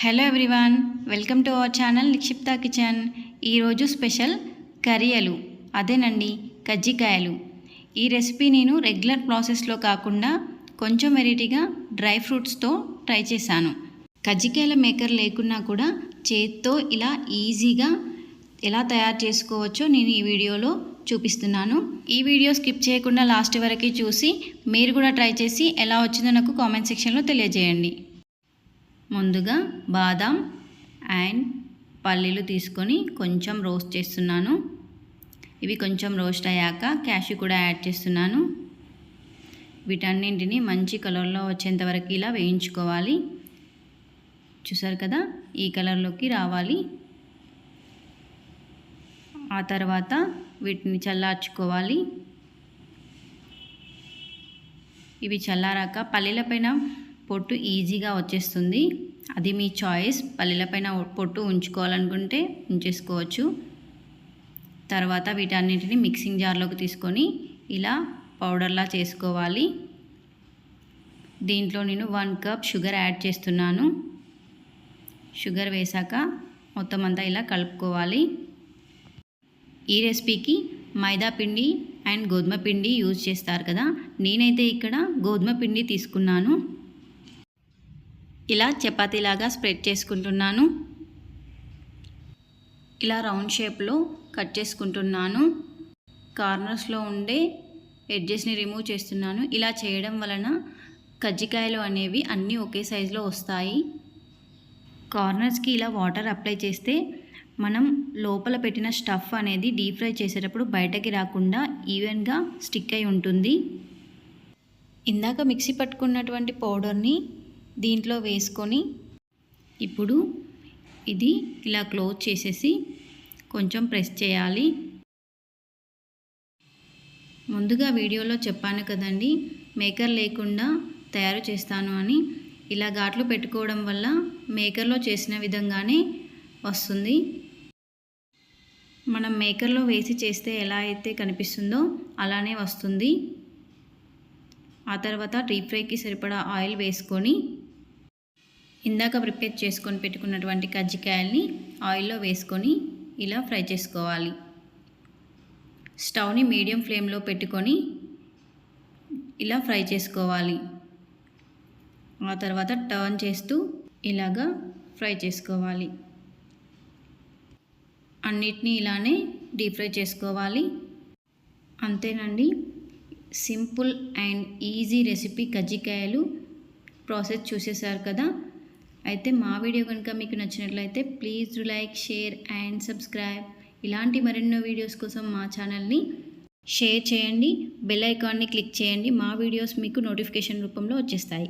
Hello everyone welcome to our channel Nikshipta kitchen ఈరోజు special కరియలు అదేనండి కజ్జికాయలు ఈ రెసిపీ నేను రెగ్యులర్ ప్రాసెస్లో కాకుండా కొంచెం వెరైటీగా డ్రై ఫ్రూట్స్తో ట్రై చేశాను. కజ్జికాయల మేకర్ లేకున్నా కూడా చేత్తో ఇలా ఈజీగా ఎలా తయారు చేసుకోవచ్చో నేను ఈ వీడియోలో చూపిస్తున్నాను. ఈ వీడియో స్కిప్ చేయకుండా లాస్ట్ వరకు చూసి మీరు కూడా ట్రై చేసి ఎలా వచ్చిందో నాకు కామెంట్ సెక్షన్లో తెలియజేయండి. ముందుగా బాదాం అండ్ పల్లీలు తీసుకొని కొంచెం రోస్ట్ చేస్తున్నాను. ఇవి కొంచెం రోస్ట్ అయ్యాక క్యాషు కూడా యాడ్ చేస్తున్నాను. వీటన్నింటిని మంచి కలర్లో వచ్చేంత వరకు ఇలా వేయించుకోవాలి. చూసారు కదా? ఈ కలర్లోకి రావాలి. ఆ తర్వాత వీటిని చల్లార్చుకోవాలి. ఇవి చల్లారాక పల్లీలపైన పొట్టు ఈజీగా వచ్చేస్తుంది. అది మీ చాయిస్. పల్లెలపైన పొట్టు ఉంచుకోవాలనుకుంటే ఉంచేసుకోవచ్చు. తర్వాత వీటన్నిటిని మిక్సింగ్ జార్లోకి తీసుకొని ఇలా పౌడర్లా చేసుకోవాలి. దీంట్లో నేను వన్ కప్ షుగర్ యాడ్ చేస్తున్నాను. షుగర్ వేసాక మొత్తం అంతా ఇలా కలుపుకోవాలి. ఈ రెసిపీకి మైదా పిండి అండ్ గోధుమ పిండి యూజ్ చేస్తారు కదా. నేనైతే ఇక్కడ గోధుమ పిండి తీసుకున్నాను. ఇలా చపాతీలాగా స్ప్రెడ్ చేసుకుంటున్నాను. ఇలా రౌండ్ షేప్లో కట్ చేసుకుంటున్నాను. కార్నర్స్లో ఉండే ఎడ్జెస్ని రిమూవ్ చేస్తున్నాను. ఇలా చేయడం వలన కజ్జికాయలు అనేవి అన్నీ ఒకే సైజులో వస్తాయి. కార్నర్స్కి ఇలా వాటర్ అప్లై చేస్తే మనం లోపల పెట్టిన స్టఫ్ అనేది డీప్ ఫ్రై చేసేటప్పుడు బయటకి రాకుండా ఈవెన్గా స్టిక్ అయి ఉంటుంది. ఇందాక మిక్సీ పట్టుకున్నటువంటి పౌడర్ని దీంట్లో వేసుకొని ఇప్పుడు ఇది ఇలా క్లోజ్ చేసేసి కొంచెం ప్రెస్ చేయాలి. ముందుగా వీడియోలో చెప్పాను కదండి మేకర్ లేకుండా తయారు చేస్తాను అని. ఇలా ఘాట్లు పెట్టుకోవడం వల్ల మేకర్లో చేసిన విధంగానే వస్తుంది. మనం మేకర్లో వేసి చేస్తే ఎలా అయితే కనిపిస్తుందో అలానే వస్తుంది. ఆ తర్వాత డీప్ ఫ్రైకి సరిపడా ఆయిల్ వేసుకొని ఇందాక ప్రిపేర్ చేసుకొని పెట్టుకున్నటువంటి కజ్జికాయల్ని ఆయిల్లో వేసుకొని ఇలా ఫ్రై చేసుకోవాలి. స్టవ్ని మీడియం ఫ్లేమ్లో పెట్టుకొని ఇలా ఫ్రై చేసుకోవాలి. ఆ తర్వాత టర్న్ చేస్తూ ఇలాగా ఫ్రై చేసుకోవాలి. అన్నిటినీ ఇలానే డీప్ ఫ్రై చేసుకోవాలి. అంతేనండి సింపుల్ అండ్ ఈజీ రెసిపీ కజ్జికాయలు. ప్రాసెస్ చూసేశారు కదా? అయితే మా వీడియో కనుక మీకు నచ్చినట్లయితే please like share and subscribe. ఇలాంటి మరెన్నో వీడియోస్ కోసం మా ఛానల్ని షేర్ చేయండి. బెల్ ఐకాన్ని క్లిక్ చేయండి. మా వీడియోస్ మీకు నోటిఫికేషన్ రూపంలో వచ్చేస్తాయి.